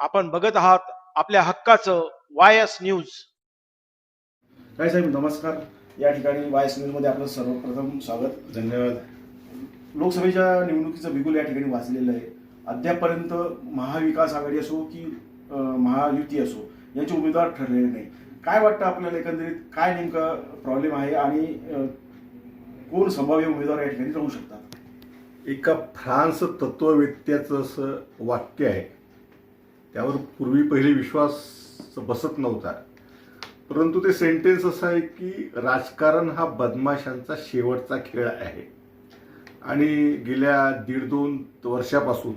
आपण बघत आहात आपल्या हक्काचं वाय एस न्यूज. काय साहेब नमस्कार. या ठिकाणी वाय एस न्यूजमध्ये आपलं सर्वप्रथम स्वागत धन्यवाद. लोकसभेच्या निवडणुकीचं बिगुल या ठिकाणी वाचलेलं आहे. अद्यापपर्यंत महाविकास आघाडी असो की महायुती असो यांचे उमेदवार ठरलेले नाही. काय वाटतं आपल्याला एकंदरीत? काय नेमका प्रॉब्लेम आहे आणि कोण संभाव्य उमेदवार या ठिकाणी राहू शकतात? एका फ्रान्स तत्ववेत्याचं असं वाक्य आहे. त्यावर पूर्वी पहिले विश्वास बसत नव्हता. परंतु ते सेंटेन्स असं आहे की राजकारण हा बदमाशांचा शेवटचा खेळ आहे. आणि गेल्या दीड दोन वर्षापासून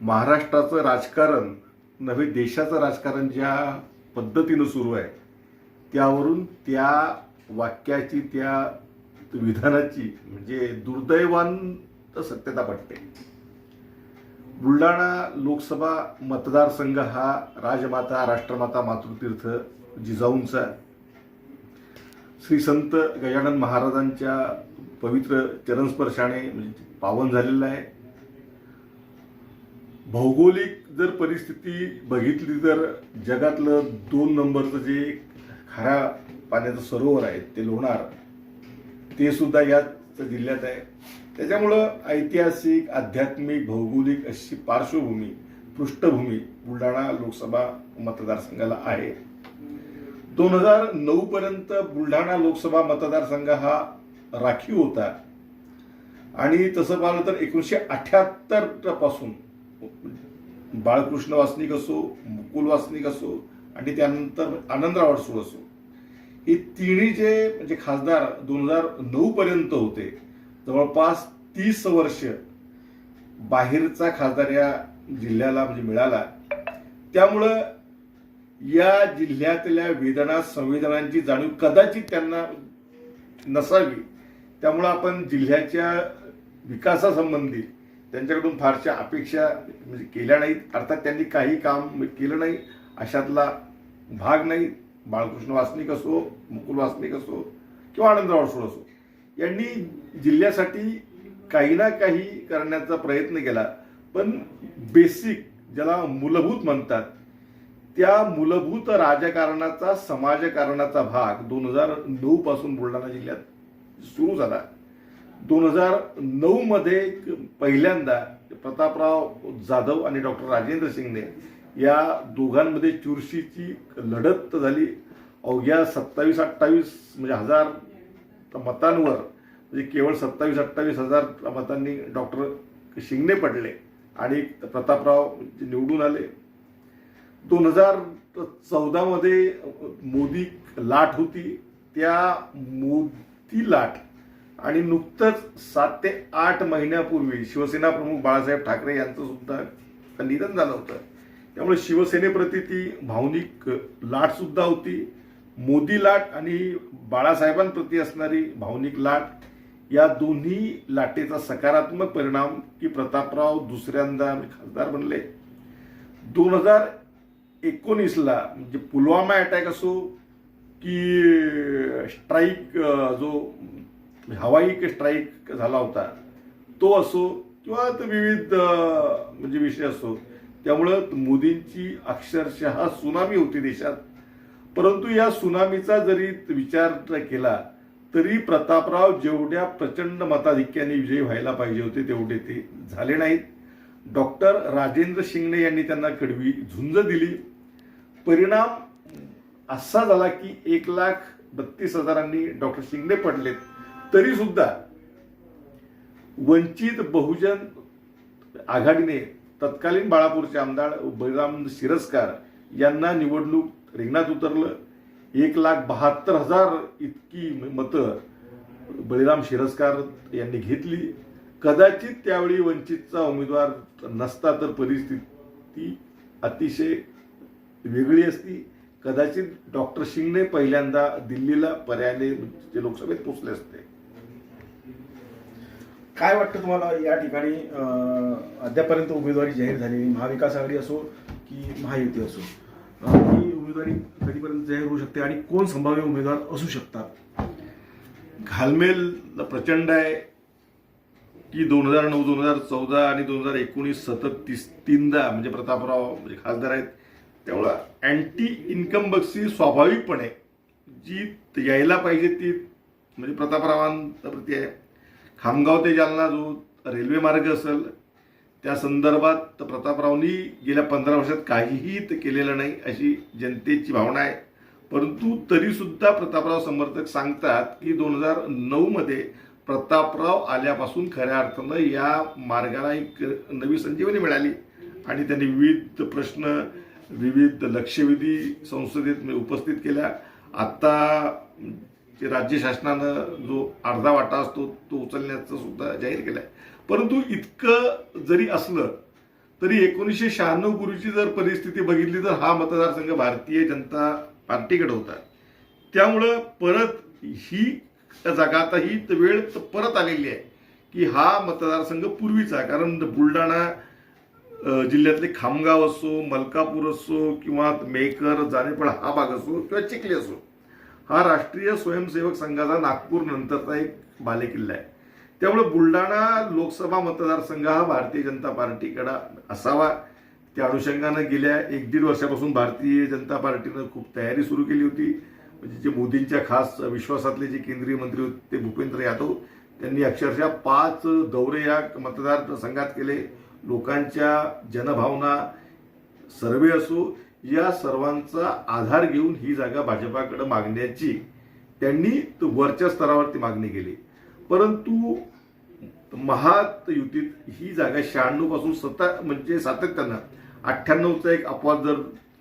महाराष्ट्राचं राजकारण नव्हे देशाचं राजकारण ज्या पद्धतीनं सुरू आहे त्यावरून त्या वाक्याची त्या विधानाची म्हणजे दुर्दैवान सत्यता पटते. बुलढाणा लोकसभा मतदारसंघ हा राजमाता राष्ट्रमाता मातृतीर्थ जिजाऊंचा श्री संत गजानन महाराजांच्या पवित्र चरणस्पर्शाने म्हणजे पावन झालेला आहे. भौगोलिक जर परिस्थिती बघितली तर जगातलं दोन नंबरचं जे खाऱ्या पाण्याचं सरोवर आहे ते लोणार ते सुद्धा याच जिल्ह्यात आहे. त्याच्यामुळं ऐतिहासिक आध्यात्मिक भौगोलिक अशी पार्श्वभूमी पृष्ठभूमी बुलढाणा लोकसभा मतदारसंघाला आहे. दोन हजार नऊ पर्यंत बुलढाणा लोकसभा मतदारसंघ हा राखीव होता. आणि तसं पाहिलं तर एकोणीसशे अठ्याहत्तरपासून बाळकृष्ण वासनिक असो मुकुल वासनिक असो आणि त्यानंतर आनंदराव अडसूळ असो. हे तिन्ही जे म्हणजे खासदार दोन हजार नऊ पर्यंत होते जवळपास तीस वर्ष बाहेरचा खासदार या जिल्ह्याला म्हणजे मिळाला. त्यामुळं या जिल्ह्यातल्या वेदना संवेदनांची जाणीव कदाचित त्यांना नसावी. त्यामुळं आपण जिल्ह्याच्या विकासासंबंधी त्यांच्याकडून फारशा अपेक्षा म्हणजे केल्या नाहीत. अर्थात त्यांनी काही काम केलं नाही. अशातला भाग नाही. बाळकृष्ण वासनिक असो मुकुल वासनिक असो किंवा आनंदराव असो. यांनी जिल्ह्यासाठी काही ना काही करण्याचा प्रयत्न केला. पण बेसिक ज्याला मूलभूत म्हणतात त्या मूलभूत राजकारणाचा समाजकारणाचा भाग दोन हजार नऊ पासून बुलढाणा जिल्ह्यात सुरू झाला. दोन हजार नऊ मध्ये पहिल्यांदा प्रतापराव जाधव आणि डॉक्टर राजेंद्र शिंगणे या दोघांमध्ये चुरशीची लढत झाली. अवघ्या सत्तावीस अठ्ठावीस म्हणजे हजार मतांवर म्हणजे केवळ सत्तावीस अठ्ठावीस हजार मतांनी डॉक्टर शिंगणे पडले आणि प्रतापराव निवडून आले. दोन हजार चौदामध्ये मोदी लाट होती. त्या मोदी लाट आणि नुकतंच सात ते आठ महिन्यापूर्वी शिवसेना प्रमुख बाळासाहेब ठाकरे यांचं सुद्धा निधन झालं होतं. त्यामुळे शिवसेनेप्रती ती भावनिक लाट सुद्धा होती. मोदी लाट आणि बाळासाहेबांप्रती असणारी भावनिक लाट या दोन्ही लाटेचा सकारात्मक परिणाम की प्रतापराव दुसऱ्यांदा खासदार बनले. दोन हजार एकोणीसला म्हणजे पुलवामा अटॅक असो की स्ट्राईक जो हवाई स्ट्राईक झाला होता तो असो किंवा तो विविध म्हणजे विषय असो त्यामुळं मोदींची अक्षरशः सुनामी होती देशात. परंतु या सुनामीचा जरी विचार केला तरी प्रतापराव जेवढ्या प्रचंड मताधिक्याने विजयी व्हायला पाहिजे होते तेवढे ते झाले नाहीत. डॉक्टर राजेंद्र शिंगणे यांनी त्यांना कडवी झुंज दिली. परिणाम असा झाला की एक लाख बत्तीस हजारांनी डॉक्टर शिंगणे पडलेत. तरी सुद्धा वंचित बहुजन आघाडीने तत्कालीन बाळापूरचे आमदार बळीराम शिरस्कार यांना निवडणूक रिंगणात उतरलं. एक लाख बहात्तर हजार इतकी मतं बळीराम शिरस्कार यांनी घेतली. कदाचित त्यावेळी वंचितचा उमेदवार नसता तर परिस्थिती अतिशय वेगळी असती. कदाचित डॉक्टर सिंगने पहिल्यांदा दिल्लीला पर्यायाने लोकसभेत पोचले असते. काय वाटतं तुम्हाला या ठिकाणी अद्यापर्यंत उमेदवारी जाहीर झालेली महाविकास आघाडी असो की महायुती असो? उमेदवारी कधीपर्यंत जाहीर होऊ शकते आणि कोण संभाव्य उमेदवार असू शकतात? घालमेल प्रचंड आहे की दोन हजार नऊ दोन हजार चौदा आणि दोन हजार एकोणीस सतत तीस तीनदा म्हणजे प्रतापराव म्हणजे खासदार आहेत त्यामुळं अँटी इन्कम बक्षी स्वाभाविकपणे जी यायला पाहिजे ती म्हणजे प्रतापरावांप्रती आहे. खामगाव ते जालना जो रेल्वे मार्ग असेल त्या संदर्भात प्रतापरावनी गेल्या पंधरा वर्षात काहीही ते केलेलं नाही अशी जनतेची भावना आहे. परंतु तरीसुद्धा प्रतापराव समर्थक सांगतात की दोन हजार नऊमध्ये प्रतापराव आल्यापासून खऱ्या अर्थानं या मार्गाला एक नवी संजीवनी मिळाली आणि त्यांनी विविध प्रश्न विविध लक्षवेधी संसदेत उपस्थित केल्या. आत्ता राज्य शासनानं जो अर्धा वाटा असतो तो उचलण्याचं सुद्धा जाहीर आहे परंतु इतकं जरी असलं तरी एकोणीसशे शहाण्णव पूर्वीची जर परिस्थिती बघितली तर हा मतदारसंघ भारतीय जनता पार्टीकडे होता. त्यामुळं परत ही जागा आता ही वेळ परत आलेली आहे की हा मतदारसंघ पूर्वीचा कारण बुलढाणा जिल्ह्यातले खामगाव असो मलकापूर असो किंवा मेकर जानेपळ हा भाग असो किंवा चिखली असो हा राष्ट्रीय स्वयंसेवक संघाचा नागपूर नंतरचा एक बालेकिल्ला आहे. त्यामुळे बुलढाणा लोकसभा मतदारसंघ हा भारतीय जनता पार्टीकडा असावा. त्या अनुषंगानं गेल्या एक दीड वर्षापासून भारतीय जनता पार्टीनं खूप तयारी सुरू केली होती. म्हणजे जे मोदींच्या खास विश्वासातले जे केंद्रीय मंत्री होते ते भूपेंद्र यादव त्यांनी अक्षरशः पाच दौरे या मतदारसंघात केले. लोकांच्या जनभावना सर्वे असो या सर्वांचा आधार घेऊन ही जागा भाजपाकडे मागण्याची त्यांनी वरच्या स्तरावरती मागणी केली. परंतु महायुतीत ही जागा शहाण्णवपासून सता म्हणजे सातत्यानं अठ्ठ्याण्णवचा एक अपवाद जर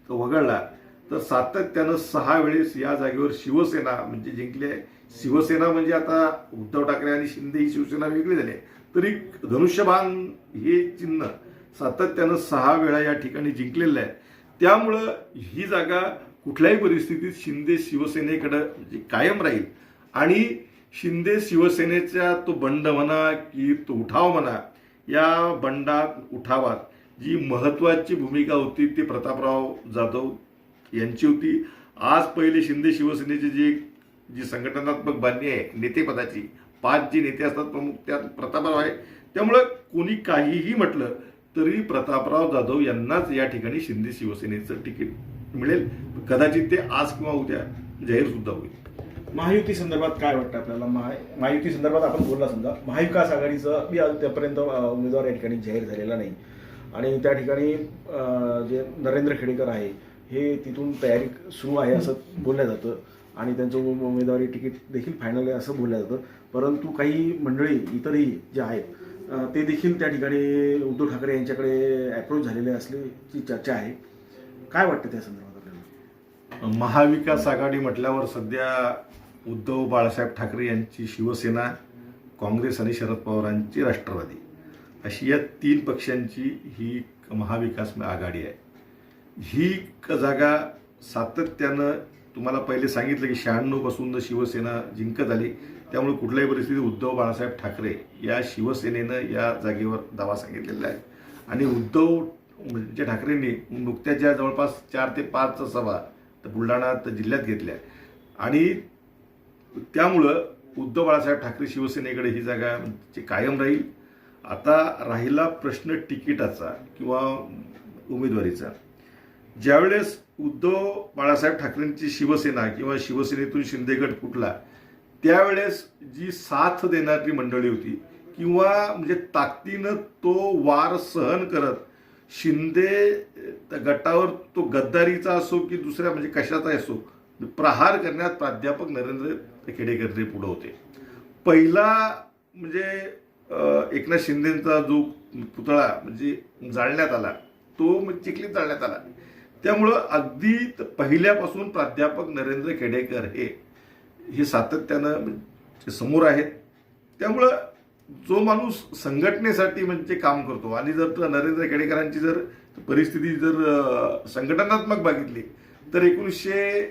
वगळला तर सातत्यानं सहा वेळेस या जागेवर शिवसेना म्हणजे जिंकली. आहे शिवसेना म्हणजे आता उद्धव ठाकरे आणि शिंदे ही शिवसेना वेगळी झाली. आहे. तरी धनुष्यबाण हे चिन्ह सातत्यानं सहा वेळा या ठिकाणी जिंकलेलं आहे. त्यामुळं ही जागा कुठल्याही परिस्थितीत शिंदे शिवसेनेकडं म्हणजे कायम राहील. आणि शिंदे शिवसेनेचा तो बंड म्हणा की तो उठाव म्हणा या बंडात उठावात. जी महत्वाची भूमिका होती ती प्रतापराव जाधव यांची होती. आज पहिले शिंदे शिवसेनेची जी जी संघटनात्मक बांधणी आहे नेतेपदाची पाच जे नेते असतात प्रमुख त्यात प्रतापराव आहे. त्यामुळं कोणी काहीही म्हटलं तरी प्रतापराव जाधव यांनाच या ठिकाणी शिंदे शिवसेनेचं तिकीट मिळेल. कदाचित ते आज किंवा उद्या जाहीर सुद्धा होईल. महायुती संदर्भात काय वाटतं आपल्याला? महा महायुती संदर्भात आपण बोलला समजा. महाविकास आघाडीचं बी अद्यापर्यंत उमेदवार या ठिकाणी जाहीर झालेला नाही. आणि त्या ठिकाणी जे नरेंद्र खेडेकर आहे हे तिथून तयारी सुरू आहे असं बोललं जातं. आणि त्यांचं उमेदवारी तिकीट देखील फायनल आहे असं बोललं जातं. परंतु काही मंडळी इतरही जे आहेत ते देखील त्या ठिकाणी उद्धव ठाकरे यांच्याकडे अप्रोच झालेले असल्याची चर्चा आहे. काय वाटतं त्या संदर्भात आपल्याला? महाविकास आघाडी म्हटल्यावर सध्या उद्धव बाळासाहेब ठाकरे यांची शिवसेना काँग्रेस आणि शरद पवारांची राष्ट्रवादी. अशी या तीन पक्षांची ही महाविकास आघाडी आहे. ही जागा सातत्यानं तुम्हाला पहिले सांगितलं की शहाण्णवपासून शिवसेना जिंकत आली त्यामुळे कुठल्याही परिस्थितीत उद्धव बाळासाहेब ठाकरे या शिवसेनेनं या जागेवर दावा सांगितलेला आहे. आणि उद्धव म्हणजे ठाकरेंनी नुकत्याच्या जवळपास चार ते पाच सभा तर बुलढाणा तर जिल्ह्यात घेतल्या. आणि त्यामुळं उद्धव बाळासाहेब ठाकरे शिवसेनेकडे ही जागा म्हणजे कायम राहील. आता राहिला प्रश्न तिकिटाचा किंवा उमेदवारीचा. ज्यावेळेस उद्धव बाळासाहेब ठाकरेंची शिवसेना किंवा शिवसेनेतून शिंदेगड फुटला त्यावेळेस जी साथ देणारी मंडळी होती किंवा म्हणजे ताकदीनं तो वार सहन करत शिंदे गटावर तो गद्दारीचा असो की दुसऱ्या म्हणजे कशाचा असो प्रहार करण्यात प्राध्यापक नरेंद्र खेडेकर पुढे होते. पहिला म्हणजे एकनाथ शिंदेचा जो पुतळा म्हणजे जाळण्यात आला तो म्हणजे चिखलीत जाळण्यात आला. त्यामुळं अगदी पहिल्यापासून प्राध्यापक नरेंद्र खेडेकर हे हे सातत्यानं म्हणजे समोर आहेत. त्यामुळं जो माणूस संघटनेसाठी म्हणजे काम करतो आणि जर नरेंद्र खेडेकरांची जर परिस्थिती जर संघटनात्मक बघितली तर एकोणीसशे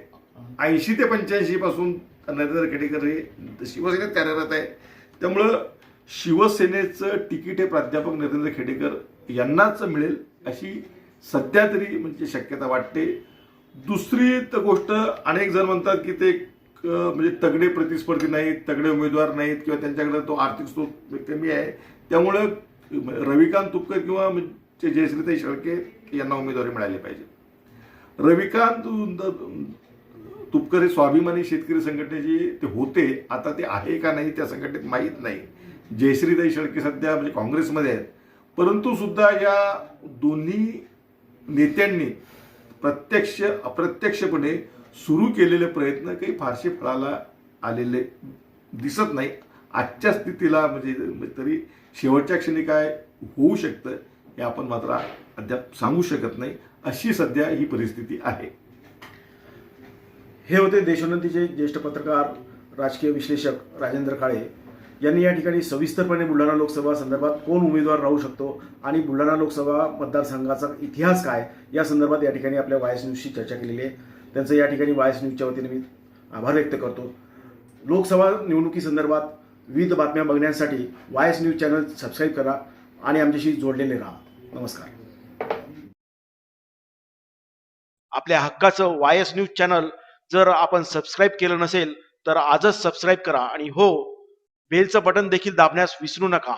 ऐंशी ते पंच्याऐंशी पासून नरेंद्र खेडेकर हे शिवसेनेत कार्यरत आहे. त्यामुळं शिवसेनेचं तिकीट हे प्राध्यापक नरेंद्र खेडेकर यांनाच मिळेल अशी सध्या तरी म्हणजे शक्यता वाटते. दुसरी तर गोष्ट अनेक जण म्हणतात की ते म्हणजे तगडे प्रतिस्पर्धी नाहीत तगडे उमेदवार नाहीत किंवा त्यांच्याकडे तो आर्थिक स्रोत म्हणजे कमी आहे. त्यामुळं रविकांत तुपकर किंवा म्हणजे जयश्रीताई शेळके यांना उमेदवारी मिळाली पाहिजे. रविकांत तुपकर हे स्वाभिमानी शेतकरी संघटनेचे ते होते आता ते आहे का नाही त्या संघटनेत माहीत नाही. जयश्रीताई शेळके सध्या म्हणजे काँग्रेसमध्ये आहेत. परंतु सुद्धा या दोन्ही नेत्यांनी प्रत्यक्ष अप्रत्यक्षपणे सुरू केलेले प्रयत्न काही फारसे फळाला आलेले दिसत नाही. आजच्या स्थितीला म्हणजे, म्हणजे तरी शेवटच्या क्षणी काय होऊ शकतं हे आपण मात्र अद्याप सांगू शकत नाही. अशी सध्या ही परिस्थिती आहे. हे होते देशोन्नतीचे ज्येष्ठ पत्रकार राजकीय विश्लेषक राजेंद्र काळे. यांनी या ठिकाणी सविस्तरपणे बुलढाणा लोकसभा संदर्भात कोण उमेदवार राहू शकतो आणि बुलढाणा लोकसभा मतदारसंघाचा इतिहास काय या संदर्भात या ठिकाणी आपल्या वायस न्यूजशी चर्चा केलेली आहे. त्यांचं या ठिकाणी वायस न्यूजच्या वतीने मी आभार व्यक्त करतो. लोकसभा निवडणुकीसंदर्भात विविध बातम्या बघण्यासाठी वायस न्यूज चॅनल सबस्क्राईब करा आणि आमच्याशी जोडलेले राहा. नमस्कार. आपल्या हक्काचं वायस न्यूज चॅनल जर आपण सबस्क्राईब केलं नसेल तर आजच सबस्क्राईब करा. आणि हो बेलचं बटन देखील दाबण्यास विसरू नका.